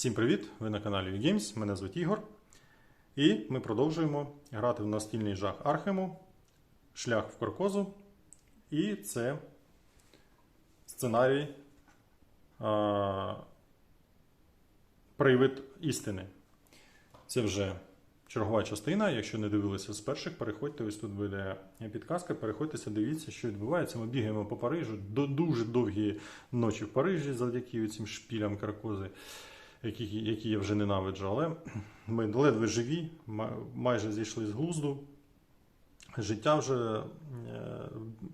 Всім привіт! Ви на каналі UGames, мене звуть Ігор. І ми продовжуємо грати в настільний жах Архему, шлях в Каркозу. І це сценарій а, Привид істини. Це вже чергова частина. Якщо не дивилися з перших, переходьте. Ось тут буде підказка. Переходьтеся, дивіться, що відбувається. Ми бігаємо по Парижу. До- Дуже довгі ночі в Парижі завдяки цим шпілям Каркози які, які я вже ненавиджу, але ми ледве живі, майже зійшли з глузду. Життя вже е,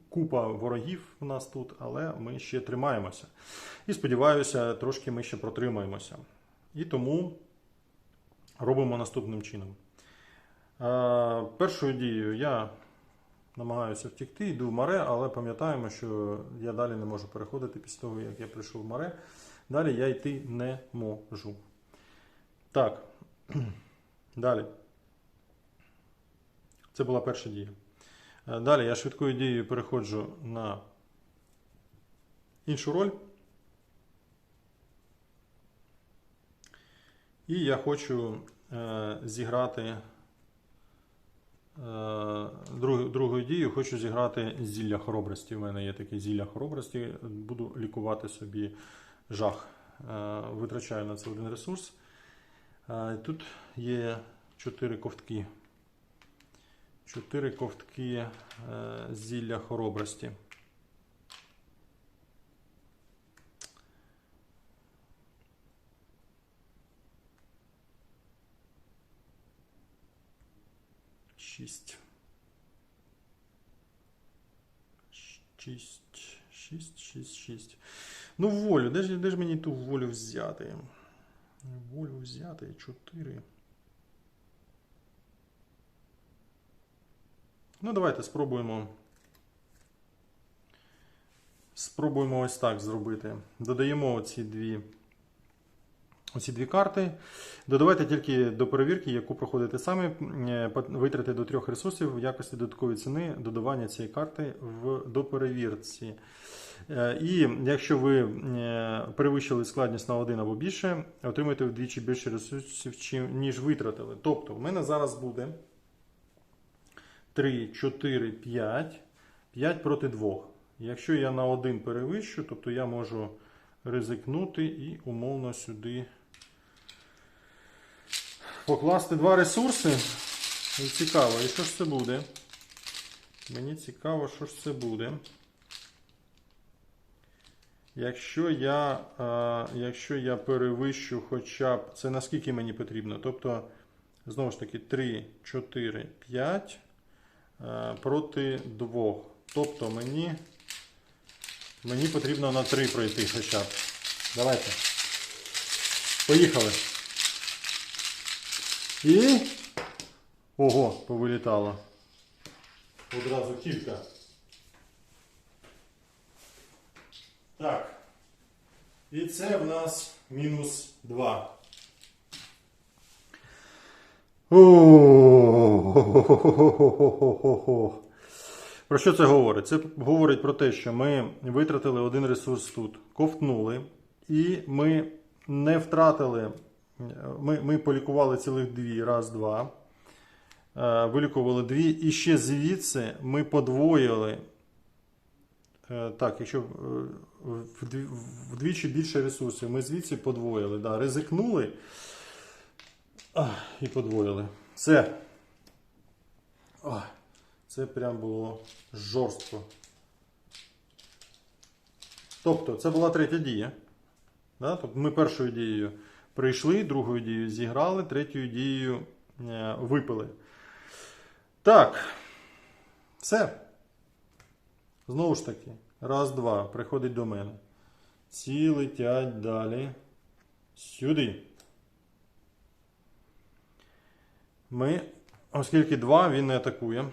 купа ворогів у нас тут, але ми ще тримаємося. І сподіваюся, трошки ми ще протримаємося. І тому робимо наступним чином. Е, Першою дією я намагаюся втікти, йду в море, але пам'ятаємо, що я далі не можу переходити після того, як я прийшов в море. Далі я йти не можу. Так. Далі. Це була перша дія. Е, Далі я швидкою дією переходжу на іншу роль. І я хочу е, зіграти е, друг, другою дією, хочу зіграти зілля хоробрості. У мене є таке зілля хоробрості. Буду лікувати собі жах. Е, Витрачаю на це один ресурс. Е, Тут є 4 ковтки. 4 ковтки е, зілля хоробрості. Шість. Шість, шість, шість, шість. Ну, волю. Де ж, де ж мені ту волю взяти? Волю взяти. 4. Ну, давайте спробуємо. Спробуємо ось так зробити. Додаємо оці дві, оці дві карти. Додавайте тільки до перевірки, яку проходите самі. Е, Витрати до трьох ресурсів в якості додаткової ціни додавання цієї карти в, до перевірці. Е, І якщо ви е, перевищили складність на один або більше, отримуєте вдвічі більше ресурсів, ніж витратили. Тобто, у мене зараз буде 3, 4, 5, 5 проти 2. Якщо я на один перевищу, тобто я можу ризикнути і умовно сюди покласти два ресурси. І цікаво, і що ж це буде? Мені цікаво, що ж це буде. Якщо я, е, якщо я перевищу хоча б, це наскільки мені потрібно? Тобто, знову ж таки, 3, 4, 5 е, проти 2. Тобто мені, мені потрібно на 3 пройти хоча б. Давайте. Поїхали. І. Ого, повилітало. Одразу кілька. Так. І це в нас мінус 2. О, Про що це говорить? Це говорить про те, що ми витратили один ресурс тут, ковтнули, і ми не втратили. Ми, ми полікували цілих дві, раз, два. Е, Вилікували дві. І ще звідси ми подвоїли. Е, Так, якщо е, вдвічі більше ресурсів, ми звідси подвоїли. Да, ризикнули і подвоїли. Це. Це прям було жорстко. Тобто, це була третя дія. Да? Тобто ми першою дією прийшли, другою дією зіграли, третьою дією е, випили. Так. Все. Знову ж таки, раз, два, приходить до мене. Ці летять далі. Сюди. Ми, оскільки два, він не атакує.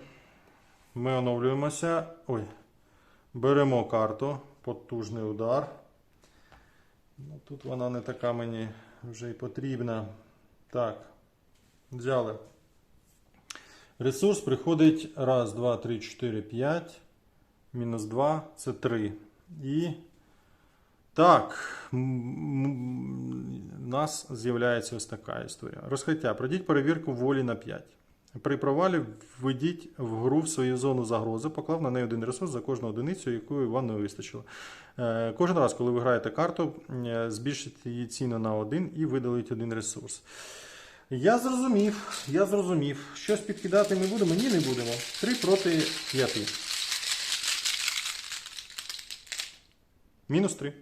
Ми оновлюємося. Ой. Беремо карту. Потужний удар. Ну, тут вона не така мені вже й потрібна. Так. Взяли. Ресурс приходить раз, два, три, чотири, п'ять. Мінус два це три. І Так, у нас з'являється ось така історія. Розкриття. Пройдіть перевірку волі на 5. При провалі введіть в гру в свою зону загрози, поклав на неї один ресурс за кожну одиницю, якої вам не вистачило. Е, Кожен раз, коли ви граєте карту, е, збільшіть її ціну на один і видаліть один ресурс. Я зрозумів, я зрозумів. Щось підкидати ми будемо? Ні, не будемо. 3 проти 5. Мінус 3.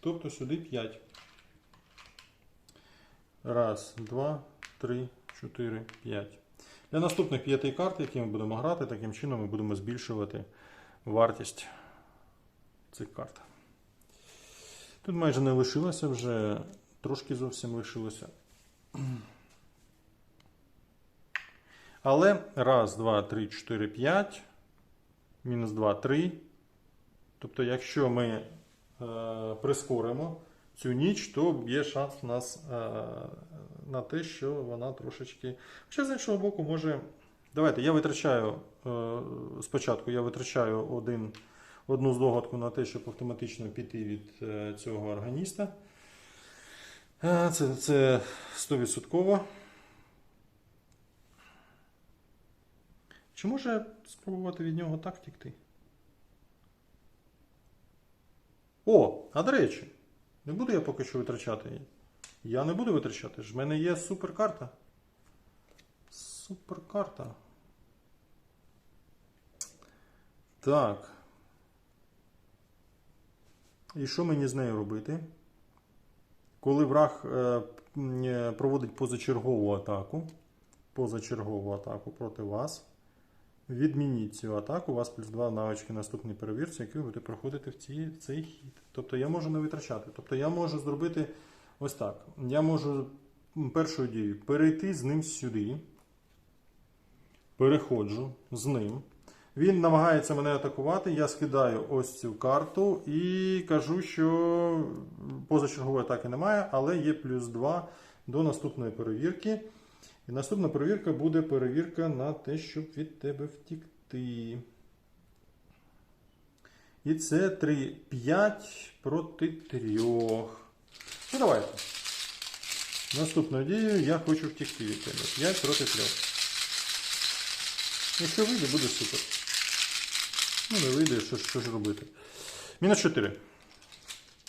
Тобто сюди 5. Раз, два, три, чотири, п'ять. Для наступних п'яти карт, які ми будемо грати, таким чином ми будемо збільшувати вартість цих карт. Тут майже не лишилося вже, трошки зовсім лишилося. Але раз, два, три, чотири, п'ять. Мінус 2, 3. Тобто, якщо ми е, прискоримо цю ніч, то є шанс у нас е, на те, що вона трошечки. Хоча з іншого боку, може. Давайте, я витрачаю е, спочатку я витрачаю один, одну здогадку на те, щоб автоматично піти від е, цього органіста. Це, це 100%. Чи може спробувати від нього так втікти? О, а до речі, не буду я поки що витрачати її. Я не буду витрачати. ж в мене є суперкарта. Суперкарта. Так. І що мені з нею робити? Коли враг е, е, проводить позачергову атаку, позачергову атаку проти вас, відмініть цю атаку, у вас плюс 2 навички наступній перевірці, які ви будете проходити в, ці, цей хід. Тобто я можу не витрачати. Тобто я можу зробити ось так. Я можу першою дією перейти з ним сюди. Переходжу з ним. Він намагається мене атакувати. Я скидаю ось цю карту і кажу, що позачергової атаки немає, але є плюс 2 до наступної перевірки. І наступна перевірка буде перевірка на те, щоб від тебе втікти. І це 3, 5 проти 3. Ну давайте. Наступною дією я хочу втікти від тебе. 5 проти 3. Якщо вийде, буде супер. Ну, не вийде, що, що ж робити. Мінус 4.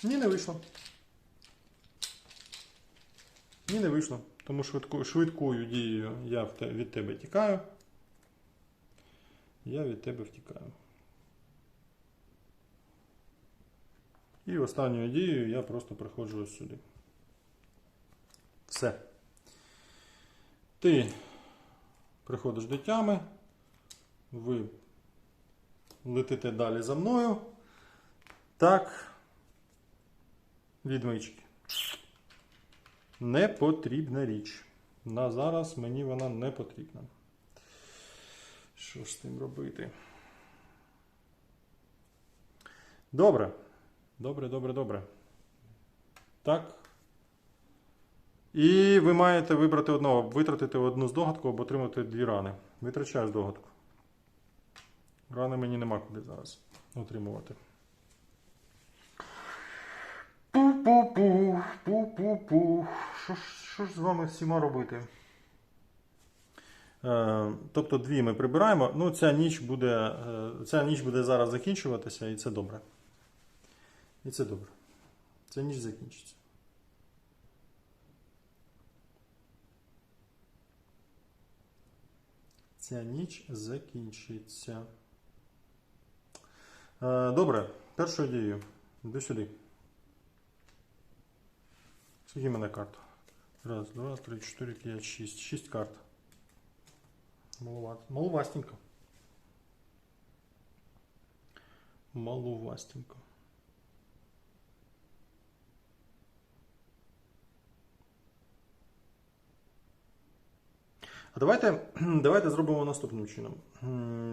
Ні, не вийшло. Ні, не вийшло. Тому швидко, швидкою дією я від тебе тікаю. Я від тебе втікаю. І останньою дією я просто приходжу ось сюди. Все. Ти приходиш до тями. Ви летите далі за мною. Так. Відмички. Не потрібна річ. На зараз мені вона не потрібна. Що ж з тим робити? Добре. Добре, добре, добре. Так. І ви маєте вибрати одного, витратити одну здогадку або отримати дві рани. Витрачаю здогадку. Рани мені нема куди зараз отримувати. Пу-пу-пу, пу-пу-пу. Що ж, що ж з вами всіма робити? Е, тобто дві ми прибираємо. Ну, ця ніч буде, е, ця ніч буде зараз закінчуватися, і це добре. І це добре. Ця ніч закінчиться. Ця ніч закінчиться. Е, Добре, першою дією. Іди сюди. Скільки в мене карт? Раз, два, три, чотири, п'ять, шість. Шість карт. Маловат. Маловастенько. Маловастенько. А давайте, давайте зробимо наступним чином.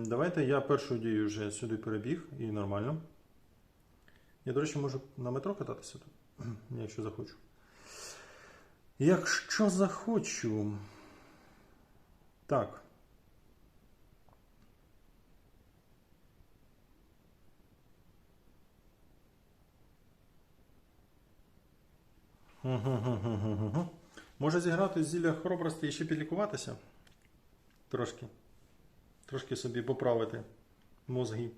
Давайте я першу дію вже сюди перебіг і нормально. Я, до речі, можу на метро кататися тут, якщо захочу. Якщо захочу. Так. Може зіграти зілля хоробрості і ще підлікуватися? Трошки. Трошки собі поправити мозги.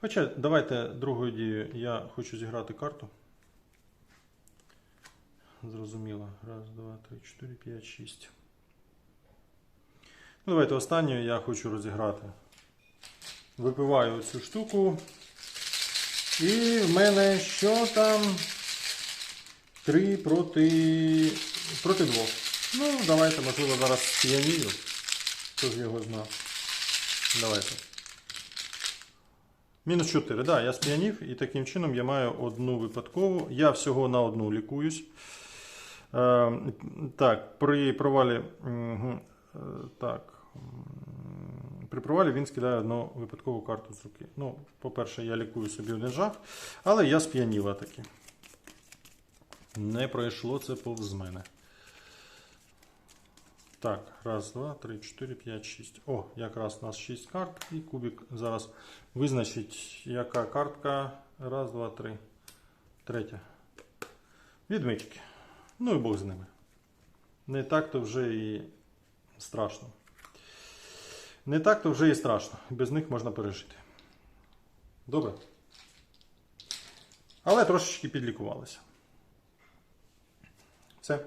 Хоча, давайте другою дією я хочу зіграти карту. Зрозуміло. Раз, два, три, чотири, п'ять, шість. Ну, давайте останню я хочу розіграти. Випиваю цю штуку. І в мене що там? Три проти. проти двох. Ну, давайте, можливо, зараз сп'янію. Хто ж його знав. Давайте. Мінус 4. Так, да, я сп'янів і таким чином я маю одну випадкову. Я всього на одну лікуюсь. Е, так, при провалі. е, так. При провалі він скидає одну випадкову карту з руки. Ну, по-перше, я лікую собі один жах, але я сп'яніла таки. Не пройшло це повз мене. Так, раз, два, три, чотири, п'ять, шість. О, якраз у нас шість карт, і кубик зараз визначить, яка картка. Раз, два, три. Третя. Відмички. Ну і Бог з ними. Не так то вже і страшно. Не так то вже і страшно. Без них можна пережити. Добре. Але трошечки підлікувалися. Все.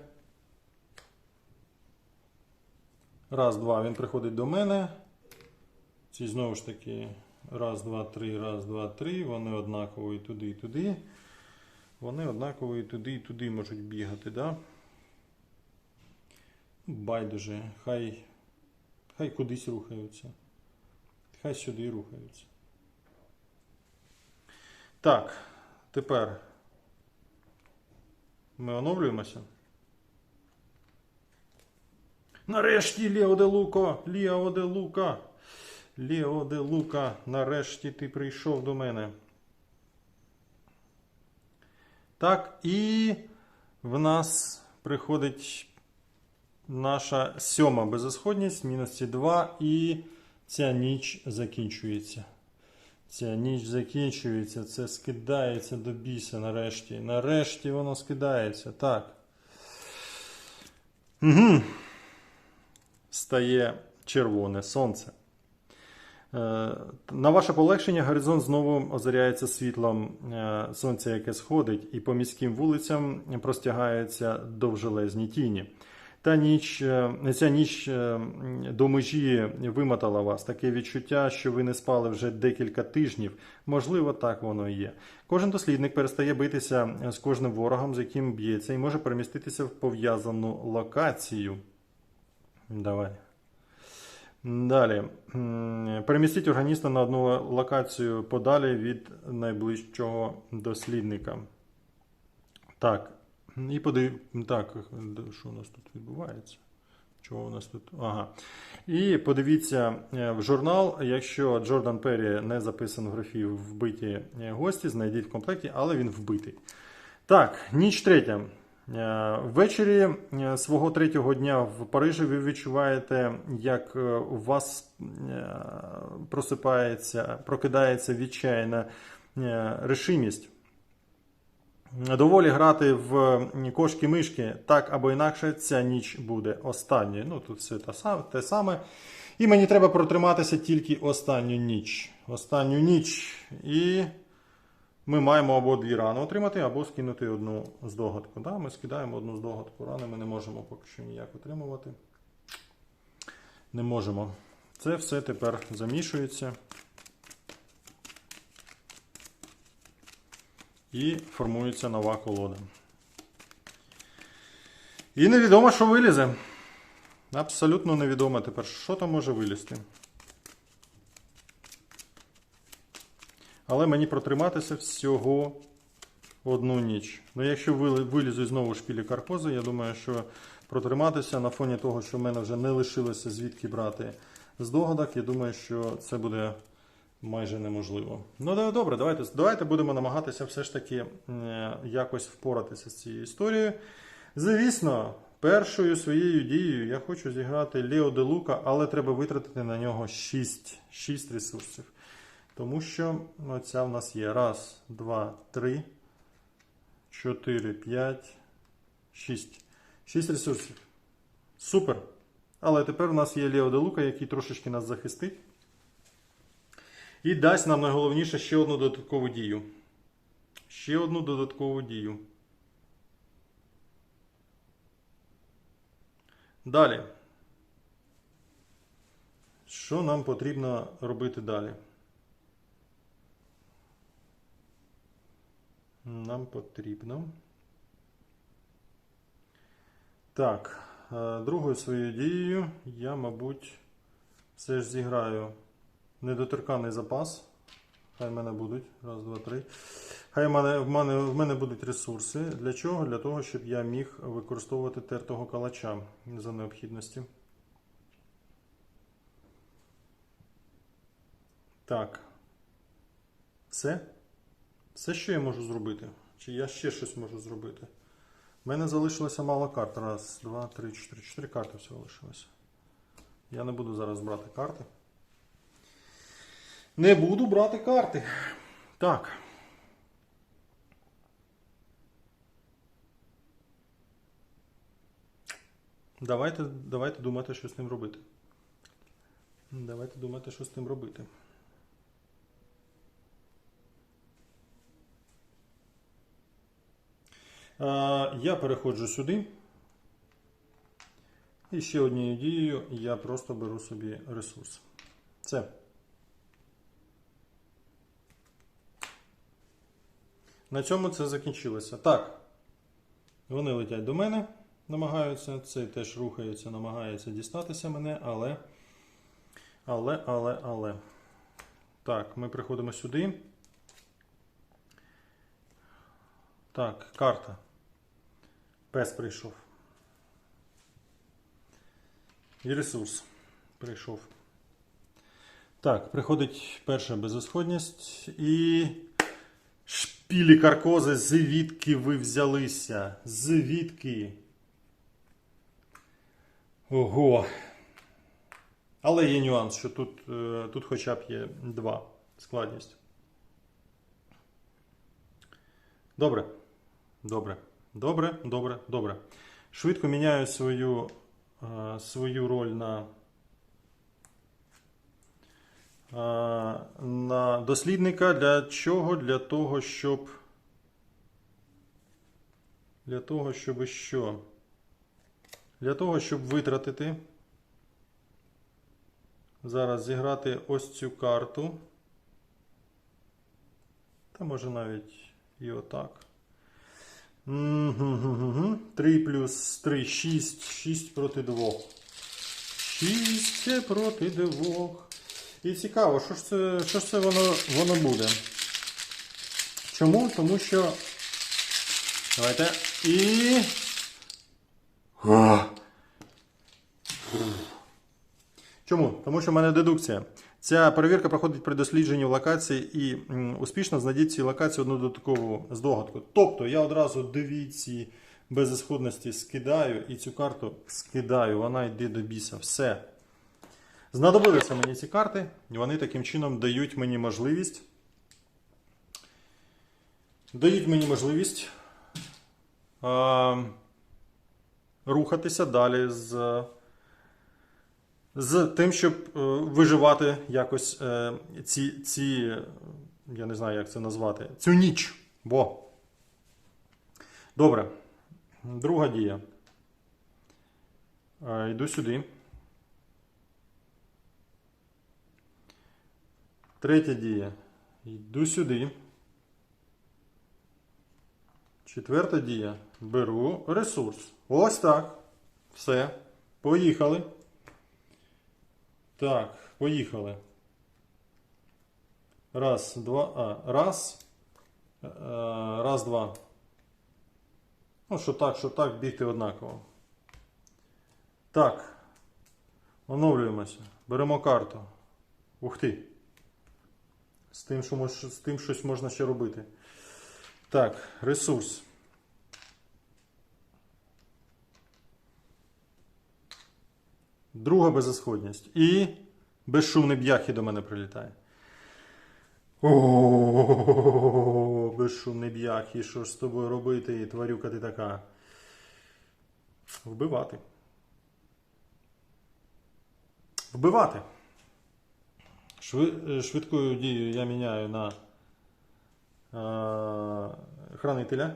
Раз, два. Він приходить до мене. Ці знову ж таки. Раз, два, три, раз, два, три. Вони однаково і туди, і туди. Вони однаково і туди, і туди можуть бігати, да? Байдуже. Хай, хай кудись рухаються. Хай сюди рухаються. Так, тепер ми оновлюємося. Нарешті Лео де Луко! Лео де Лука! Лео де Лука, нарешті ти прийшов до мене. Так, і в нас приходить наша сьома безісходність, мінус ці 2, і ця ніч закінчується. Ця ніч закінчується, це скидається до біса нарешті. Нарешті воно скидається. Так. Угу. Стає червоне сонце. Е, На ваше полегшення горизонт знову озаряється світлом е, сонця, яке сходить, і по міським вулицям простягаються довжелезні тіні. Та ніч, е, ця ніч до межі вимотала вас. Таке відчуття, що ви не спали вже декілька тижнів. Можливо, так воно і є. Кожен дослідник перестає битися з кожним ворогом, з яким б'ється, і може переміститися в пов'язану локацію. Давай. Далі. Перемістіть органіста на одну локацію подалі від найближчого дослідника. Так. І подив... Так, що у нас тут відбувається? Чого у нас тут? Ага. І подивіться е, в журнал, якщо Джордан Перрі не записано в графі вбиті гості, знайдіть в комплекті, але він вбитий. Так, ніч третя. Е, Ввечері е, свого третього дня в Парижі ви відчуваєте, як е, у вас просипається, прокидається відчайна решимість. Доволі грати в кошки-мишки, так або інакше, ця ніч буде останньою. Ну, тут все те саме. І мені треба протриматися тільки останню ніч. Останню ніч. І ми маємо або дві рани отримати, або скинути одну здогадку. Да? Ми скидаємо одну здогадку. Рани ми не можемо поки що ніяк отримувати. Не можемо. Це все тепер замішується. І формується нова колода. І невідомо, що вилізе. Абсолютно невідомо тепер, що там може вилізти. Але мені протриматися всього одну ніч. Ну, якщо вилізуть знову шпілі каркози, я думаю, що протриматися на фоні того, що в мене вже не лишилося звідки брати здогадок, я думаю, що це буде майже неможливо. Ну, добре, давайте, давайте будемо намагатися все ж таки якось впоратися з цією історією. Звісно, першою своєю дією я хочу зіграти Лео де Лука, але треба витратити на нього 6, 6 ресурсів. Тому що оця в нас є. Раз, два, три, 4, 5, 6. 6 ресурсів. Супер. Але тепер у нас є Лео Де Лука, який трошечки нас захистить. І дасть нам найголовніше ще одну додаткову дію. Ще одну додаткову дію. Далі. Що нам потрібно робити далі? Нам потрібно. Так, е, другою своєю дією я, мабуть, все ж зіграю недоторканий запас. Хай в мене будуть. Раз, два, три. Хай в мене, в мене, в мене будуть ресурси. Для чого? Для того, щоб я міг використовувати тертого калача за необхідності. Так. Все? Все, що я можу зробити? Чи я ще щось можу зробити? У мене залишилося мало карт. Раз, два, три, чотири. Чотири карти всього лишилося. Я не буду зараз брати карти. Не буду брати карти. Так. Давайте, давайте думати, що з ним робити. Давайте думати, що з ним робити. Я переходжу сюди. І ще однією дією я просто беру собі ресурс. Це. На цьому це закінчилося. Так. Вони летять до мене, намагаються. Цей теж рухається, намагається дістатися мене, але. Але, але, але. Так, ми приходимо сюди. Так, карта. Пес прийшов. І ресурс прийшов. Так, приходить перша безісходність і. Шпілі каркози, звідки ви взялися? Звідки? Ого. Але є нюанс, що тут, е, тут хоча б є два складність. Добре. Добре. Добре, добре, добре. Швидко міняю свою, е, свою роль на, е, на дослідника. Для чого? Для того, щоб. Для того, щоб що? Для того, щоб витратити. Зараз зіграти ось цю карту. Та може навіть і отак. 3 плюс 3, 6. 6 проти 2. 6 проти 2. І цікаво, що ж це, що ж це воно, воно буде? Чому? Тому що. Давайте. І. Чому? Тому що в мене дедукція. Ця перевірка проходить при дослідженні в локації і успішно знайдіть цій локації одну додаткову здогадку. Тобто я одразу дивіться безісходності скидаю і цю карту скидаю, вона йде до біса. Все. Знадобилися мені ці карти, і вони таким чином дають мені можливість. Дають мені можливість а, рухатися далі з з тим, щоб е, виживати якось е, ці, ці, я не знаю, як це назвати, цю ніч. Бо. Добре. Друга дія. Е, Йду сюди. Третя дія. Йду сюди. Четверта дія. Беру ресурс. Ось так. Все. Поїхали. Так, поїхали. Раз, два, а, раз. Е, Раз, два. Ну, що так, що так, бігти однаково. Так. Оновлюємося. Беремо карту. Ух ти. З тим, що з тим щось можна ще робити. Так, ресурс. Друга безісходність. І безшумний б'яхи до мене прилітає. О, безшумний б'ях, і що ж з тобою робити, тварюка ти така. Вбивати. Вбивати. Шви- Швидкою дією я міняю на е, хранителя.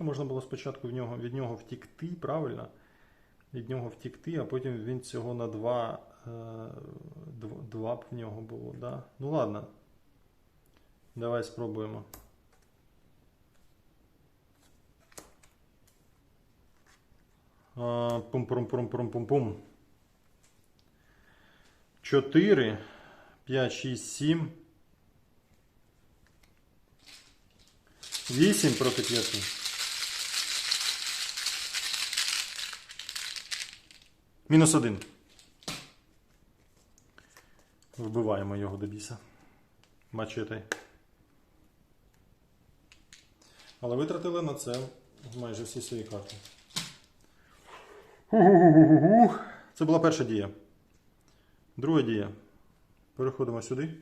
Чи можна було спочатку в нього, від нього втікти, правильно? Від нього втікти, а потім він цього на два, е, дв- два б в нього було, да? Ну ладно. Давай спробуємо. Пум-пум-пум-пум-пум-пум. 4, 5, 6, 7. 8 проти 5. Мінус 1. Вбиваємо його до біса. Мачете. Але витратили на це майже всі свої карти. Це була перша дія. Друга дія. Переходимо сюди.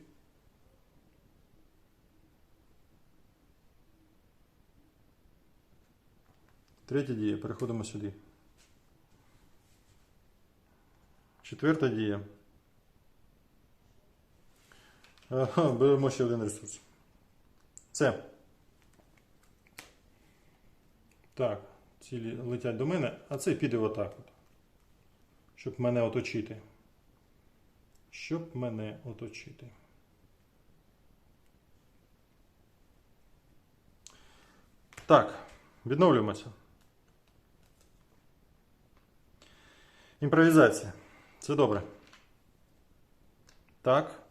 Третя дія. Переходимо сюди. Четверта дія. Беремо ще один ресурс. Це. Так, цілі летять до мене, а цей піде отак от. Щоб мене оточити. Щоб мене оточити. Так, відновлюємося. Імпровізація. Це добре. Так.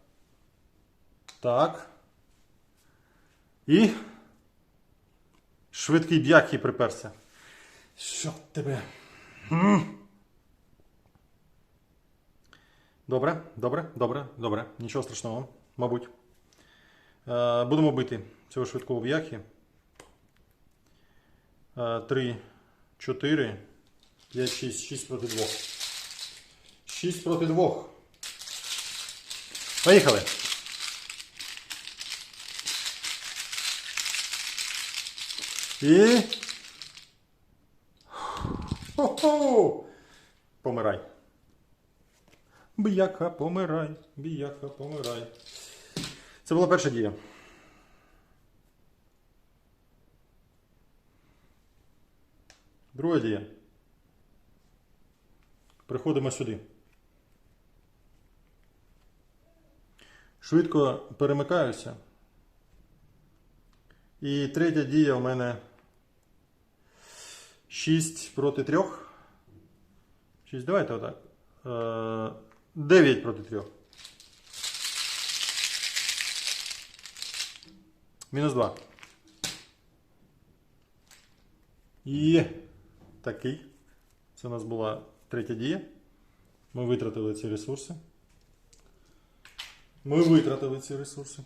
Так. І. Швидкий б'як і приперся. Що тебе? Добре, добре, добре, добре. Нічого страшного, мабуть. Е, будемо бити цього швидкого б'яхи. Е, Три, чотири, п'ять, шість, шість проти двох. Шість проти двох. Поїхали. І. Хо-хо! Помирай. Біяка, помирай, біяка, помирай. Це була перша дія. Друга дія. Приходимо сюди. Швидко перемикаюся. І третя дія у мене 6 проти 3. 6, давайте отак. Е, 9 проти 3. Мінус 2. І такий. Це у нас була третя дія. Ми витратили ці ресурси. Ми витратили ці ресурси.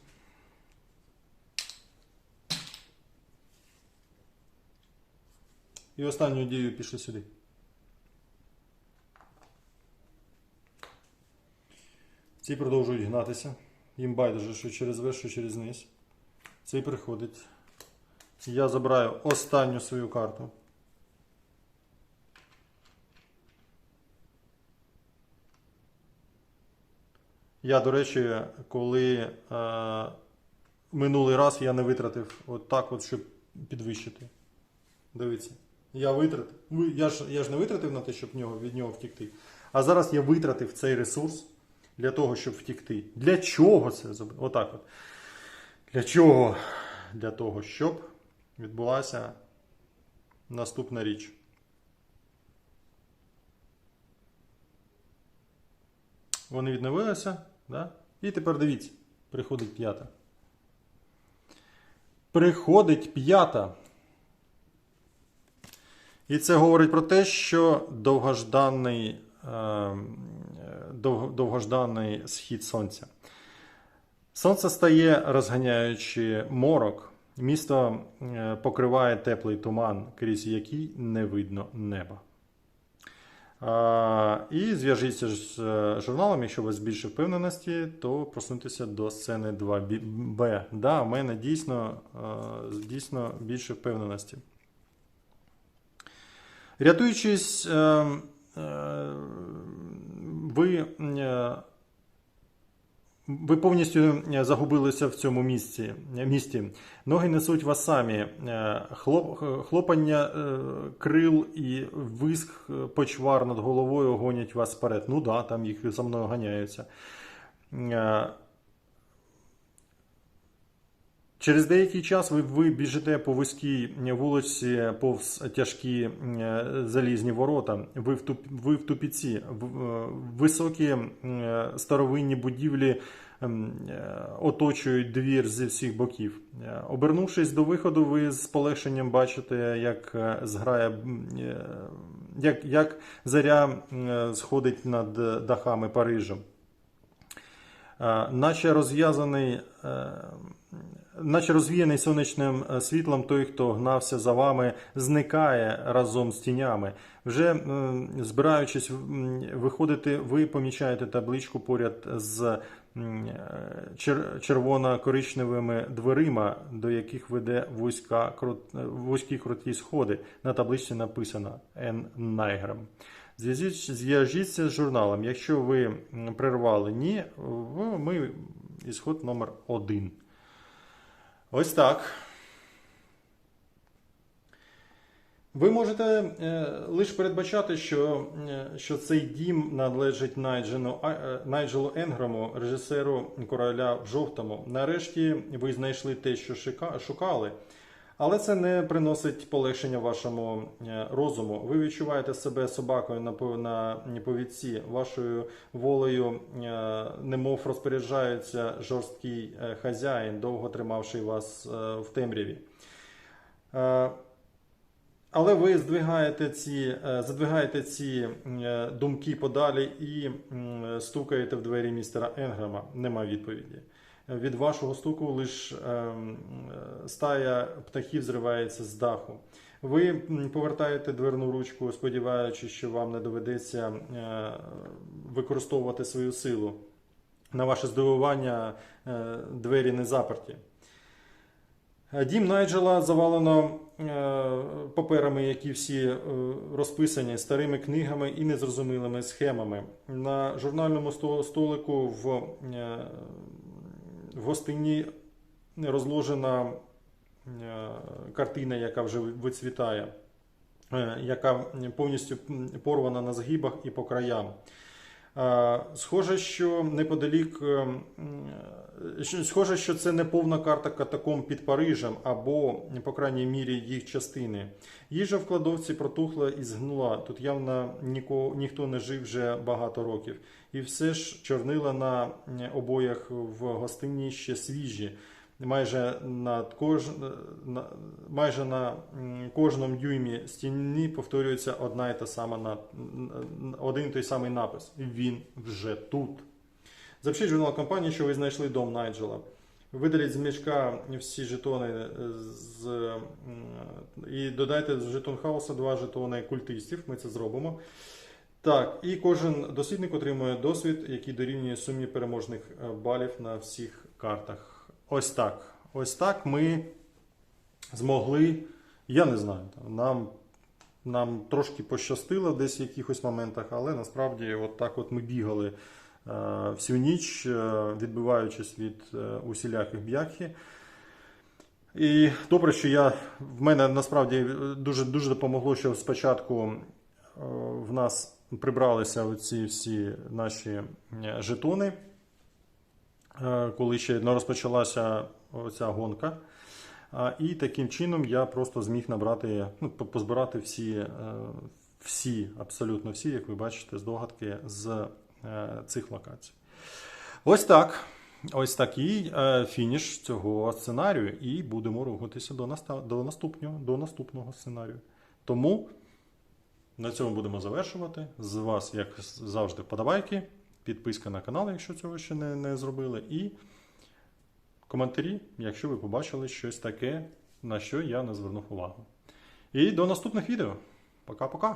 І останню дію пішли сюди. Ці продовжують гнатися. Їм байдуже, що через верх, що через низ. Цей приходить. Я забираю останню свою карту. Я, до речі, коли е, минулий раз я не витратив от так, от, щоб підвищити. Дивіться. Я витратив. Я ж, я ж не витратив на те, щоб нього, від нього втікти. А зараз я витратив цей ресурс для того, щоб втікти. Для чого це зробити? Отак от. Для чого? Для того, щоб відбулася наступна річ. Вони відновилися, да? і тепер дивіться, приходить п'ята. Приходить п'ята. І це говорить про те, що довгожданий, е, дов- довгожданий схід сонця. Сонце стає, розганяючи морок. Місто е, покриває теплий туман, крізь який не видно неба. І зв'яжіться з е, журналом, якщо у вас більше впевненості, то просуньтеся до сцени 2Б. Да, у мене дійсно, е, дійсно більше впевненості. Рятуючись, е, е, ви, ви повністю загубилися в цьому місці, місті. Ноги несуть вас самі. Е, Хлоп, хлопання е, крил і виск почвар над головою гонять вас вперед. Ну да, там їх за мною ганяються. Е, Через деякий час ви, ви біжите по вузькій вулиці повз тяжкі е, залізні ворота. Ви в, туп, ви в тупіці, е, високі е, старовинні будівлі ем, оточують двір зі всіх боків. Обернувшись до виходу, ви з полегшенням бачите, як е, як, як заря сходить над дахами Парижу. Е, Наче розв'язаний, наче розвіяний сонячним е, світлом, той, хто гнався за вами, зникає разом з тінями. Вже збираючись виходити, ви помічаєте табличку поряд з е, чер- червоно-коричневими дверима, до яких веде вузька, е, вузькі круті сходи. На табличці написано Н. Найграм. Зв'яжіть- Зв'яжіться з журналом. Якщо ви прервали ні, ми ісход номер один. Ось так. Ви можете е, лише передбачати, що, е, що цей дім належить Найджену, е, Найджелу Енграму, режисеру короля в жовтому. Нарешті ви знайшли те, що шика- шукали. Але це не приносить полегшення вашому е, розуму. Ви відчуваєте себе собакою на по- на повідці. Вашою волею, е, немов розпоряджається жорсткий е, хазяїн, довго тримавший вас в темряві. Але ви здвигаєте ці, задвигаєте ці думки подалі і стукаєте в двері містера Енграма. Нема відповіді. Від вашого стуку лише стая птахів зривається з даху. Ви повертаєте дверну ручку, сподіваючись, що вам не доведеться е, використовувати свою силу. На ваше здивування е, двері не заперті. Дім Найджела завалено е, паперами, які всі розписані старими книгами і незрозумілими схемами. На журнальному столику в, в гостині розложена е, картина, яка вже вицвітає, е, яка повністю порвана на згибах і по краям. Е, Схоже, що неподалік, схоже, що це не повна карта катакомб під Парижем, або, по крайній мірі, їх частини. Їжа в кладовці протухла і згнула. Тут явно ніхто не жив вже багато років. І все ж чорнила на обоях в гостині ще свіжі. Майже над кож... на... майже на кожному дюймі стіні повторюється одна і та сама на... один і той самий напис. Він вже тут. Запишіть журнал компанії, що ви знайшли дом Найджела. Видаліть з мішка всі жетони е, з... і додайте з жетон хаоса два жетони культистів. Ми це зробимо. Так, і кожен дослідник отримує досвід, який дорівнює сумі переможних е, балів на всіх картах. Ось так. Ось так ми змогли. Я не знаю, нам, нам трошки пощастило десь в якихось моментах, але насправді от так от ми бігали е, всю ніч, е, відбиваючись від усіляких б'яхи. І добре, що я в мене насправді дуже дуже допомогло, що спочатку в нас прибралися ці всі наші е, жетони, е, коли ще розпочалася ця гонка. І таким чином я просто зміг набрати, ну, позбирати всі, е, всі, абсолютно всі, як ви бачите, здогадки з е, цих локацій. Ось так. Ось такий е, фініш цього сценарію, і будемо рухатися до, наступного, до наступного сценарію. Тому на цьому будемо завершувати. З вас, як завжди, вподобайки, підписка на канал, якщо цього ще не, не зробили, і коментарі, якщо ви побачили щось таке, на що я не звернув увагу. І до наступних відео. Пока-пока.